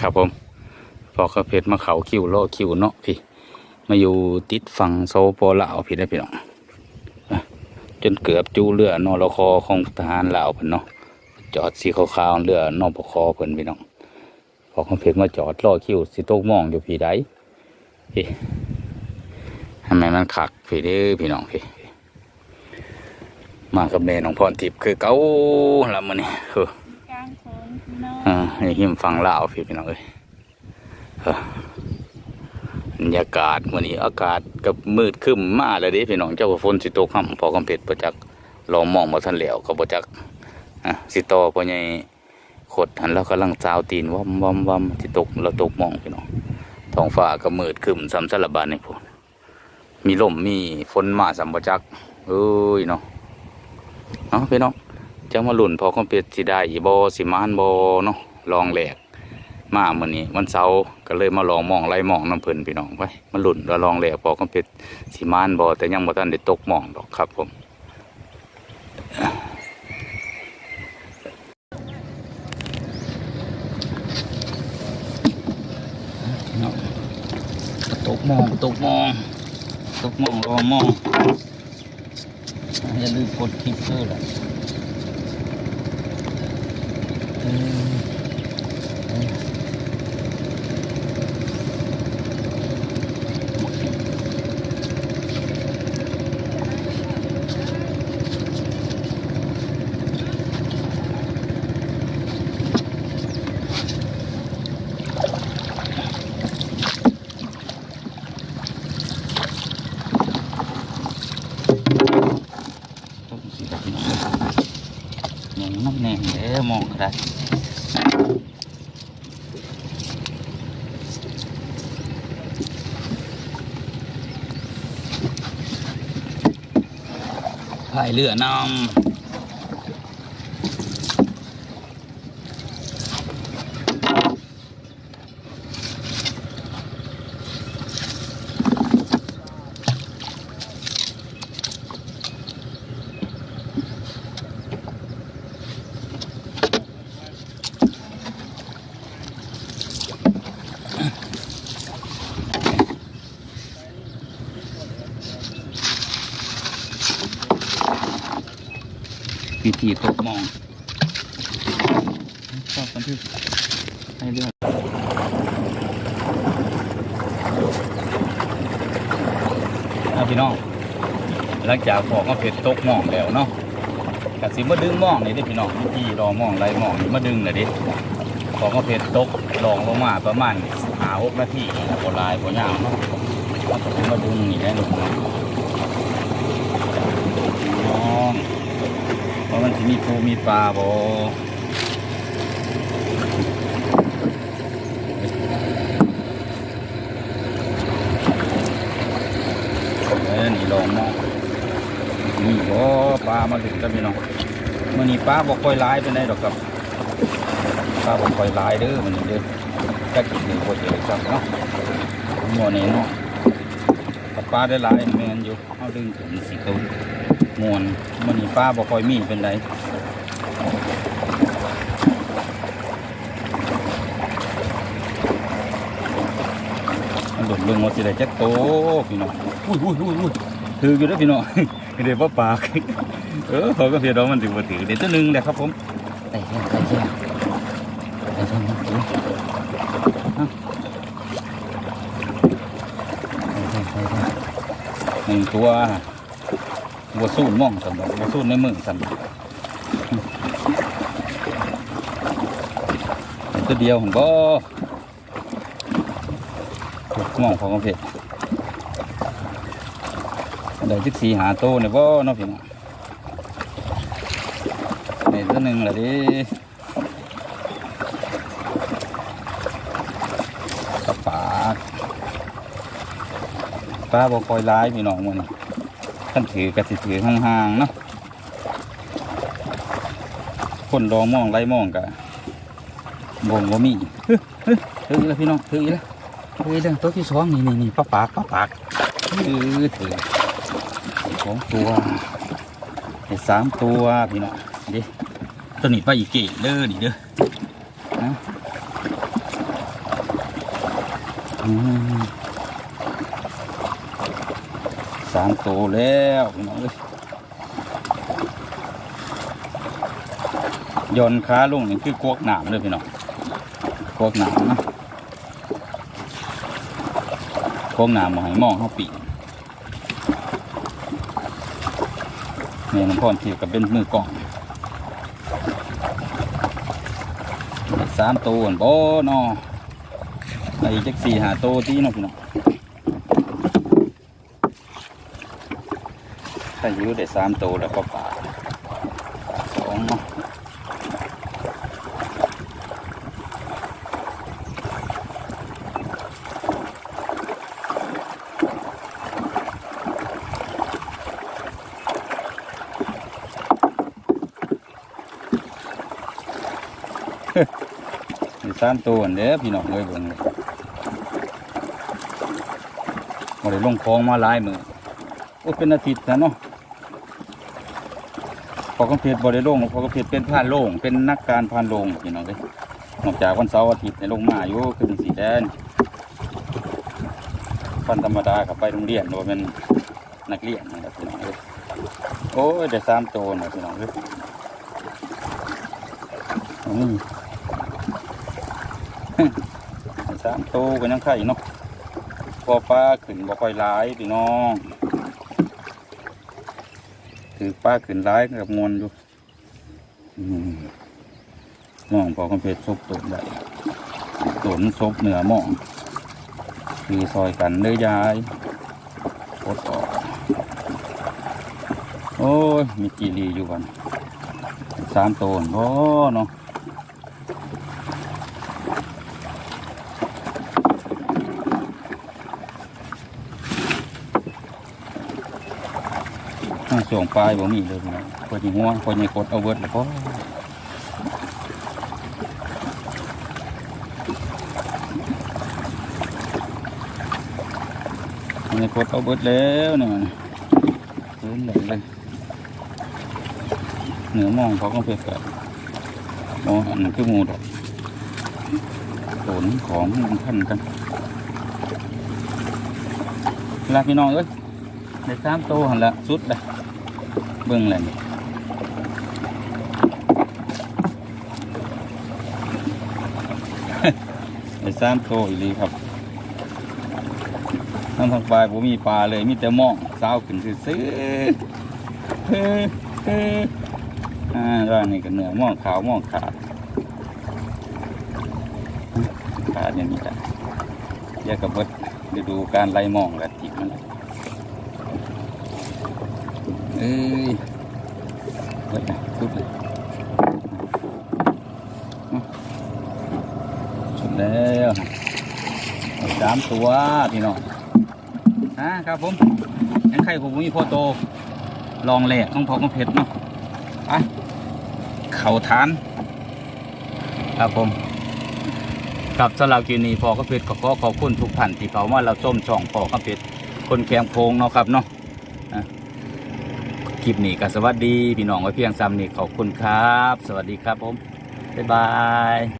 ครับผมพอเขาเพชรมาเขาคิวโลคิวเนาะพี่ มาอยู่ติดฝั่งโซโปลาวพี่ได้พี่น้องอะจนเกือบจูเรือนอรคอของทหารลาวเพิ่นเนาะจอดสีขาวๆเรือนอปคเพิ่นพี่น้องพอเขาเพชรมาจอดรอคิวสิตกหมองอยู่พี่ได้พี่ทำไมมันขักพี่เด้อพี่น้องพี่มากับแม่น้องพรทิพย์คือเก้าละมื้อนี้เออ กลางฝนพี่ น้องอ่าให้หิมฟังลาวพี่พี่น้องเอ้ยเอ้อบรรยากาศวันนี้อากาศกับมืดคึ้มมาแล้วเดิพี่น้องเจ้าฝนสิตกค่ำพอกำเพชรประจักลองมองมาทันแล้วก็ประจักอะสิต่อพอใหญ่ขดหันแล้วกำลังจาวตีนวัมวัมวัมสิตกเราตกมองพี่น้องท้องฟ้าก็มืดคึ้มสำสารบานนี่พูนมีลมมีฝนมาสัมปจักเอ้ยเนาะเนาะพี่น้องจะมาหลุ่นพอคอมเพชรสิได้อีบอสิมานบอเนาะ ลองแหลกมาเมื่อนี้วันเสาร์ก็เลยมาลองมองไล่มองน้ำเพิ่นพี่น้องไปมาหลุนแล้วลองแหลกพอคอมเพชรสิมานบอแต่ยังบ่ทันได้ตกมองดอกครับผมตกมองตกมองตกมองรอมองอย่าลืมกดคลิปด้วยล่ะ ต้มสีแบบนี้มองน้ำแหน่งเด้อมองก็ได้พายเรือนำ วิธีตกมองชอบกันที่ให้เรือเอาพี่น้อง หลังจากพอกมาเผ็ดตกมองแล้วเนาะกสิมาดึงมองนี่เดิพี่น้องวิธีรอมองไรมองนี่มาดึงเลยดิของประเภทตกลองลงมาประมาณหาหกนาทีแล้วก็ลายก็ยาวเนาะมาดึงนี่ได้หนึ่งน้อง ว่ามันจะมีปูมีปลาบ่เออนี่ลองมองนี่บ่ปลามาถึงแล้วพี่น้องมื่อนี้ปลาบ่ค่อยร้ายเป็นไดดอกครับปลาบ่ค่อยหลายเด้อมันนี้เด้อจักกินหนี่บ่เจอจักเนาะหม้อนี้เนาะปลาได้หลายแมนอยู่เอาดึงถึงสิตัว ม่วนมันนี้ปลาบ่ค่อยมีเป็นไดมันโดดลงมาสิได้จักโตพี่น้องอุ้ยอุ้ยอุ้ยอุ้ยถืออยู่เด้อพี่น้องเดี๋ยวบ่ปากเออเขาก็เพียดอกมันถือบ่ถือเดี๋ยวตัวหนึงเด้อครับผมได้แค่ได้แค่ไปทางนั้นสิเอาไปทางไปทางหนึ่งตัว วัวสู้ม่องสำหรับวัวสู้ในเมืองสำหรับตัวเดียวผมก็ม่องของกเพาะได้จิกสีหาโตเนี่ยบ่เนาะพี่น้องในตัวหนึ่งละดิกระปากปลาบอคอยร้ายพี่น้องมันท่านถือกระสิถือห่างๆเนาะคนรองมองไล่มองกะบงบ่มีเฮ้ยเฮ้ยถืออีกแล้วพี่น้องถืออีกแล้วถือแล้วตัวที่สองนี่นี่นี่ปลาปากปลาปากถือถือสองตัวสามตัวพี่น้องดิตัวนี้ปลาอีกเกตเด้อนี่เด้อนะ อืมสามตัวแล้วพี่น้องเอ้ยย่อนขาลงนี่คือกวกหนามเลยพี่น้องกวกหนามนะกวกหนามหมายมองเข้าปีเนี่ยน้ำพรที่กับเป็นมือกล่องสามตัวโอ้นอไอ้จักสี่หาตัวที่เนาะพี่น้อง ถ้าอยู่ได้สามตัวแล้วก็ป่าสองเนาะสามตัวอันเด้อพี่น้องเอ้ยเบิ่งเลยบ่ได้ลงคลองมาหลายมือโอ้เป็นอาทิตย์นะเนาะ อกำเพชรบ่ได้ลงพอกำเพชรเป็นผ่านโลงเป็นนักการผ่านโลงพี่น้องเอ้ยนอกจากวันเสาร์อาทิตย์ในลงมาอยู่คือเป็นสีแดงวันธรรมดากับไปโรงเรียนว่าเป็นนักเรียนนะครับพี่น้องเอ้ยโอ้ยได้สามโตนะพี่น้องเอ้ยสามโตกันยังไข่เนาะพอปลาขึ้นบ่ค่อยร้ายพี่น้อง ถือป้าขึ้นร้ายกับมวลอยู่อืมมองพอคอมเพลซบตุ่นได้ตุ่นซบเหนือหมองคือซอยกันเด้อยายพดออกโอ้ยมีกีรีอยู่กันสามตัวโอ้เนาะ อ่าส่งปลายบ่มีเลยพี่น้องพอจีหัวพอจีกดเอาเวิร์ดแล้วก็พอจีกดเอาเวิร์ดแล้วเนี่ยนเล่นเลยเลยเหนือมองเขาก็เพื่อกับมองอันนั้นคือหมูดอกโขนของมันพันกันลาพี่น้องเอ้ยในสามโตหันละสุดเลย เบิ่งเลยนี่ในสามโตอีหลีครับทั้งทางปลายผมมีปลาเลยมีแต่หมองสาวขึ้นซื้อเฮ้เฮ้ออ่าด้านนี้ก็เนื้อหมองขาวหมองขาดขาดอย่างนี้จ้ะแยกกับเบิดดูการไล่หมองกับจิกมันะ เอ้ยเฮ้ยสุดเลยสุดแล้วสามตัวพี่น้องอ่าครับผมยังไข่ผมมีโฟโต ลองแหลกต้องพอต้องเผ็ดเนาะไปเข่าทาน ครับผมกับสำหรับกินนี้พอก็เผ็ดก็ขอขอบคุณทุกท่านที่เขามาเราส้มช่องพอก็เผ็ดคนแคมโคงเนาะครับเนาะ คลิปนี้ก็สวัสดี พี่น้องไว้เพียงซ้ำนี่ขอบคุณครับ สวัสดีครับผม บ๊ายบาย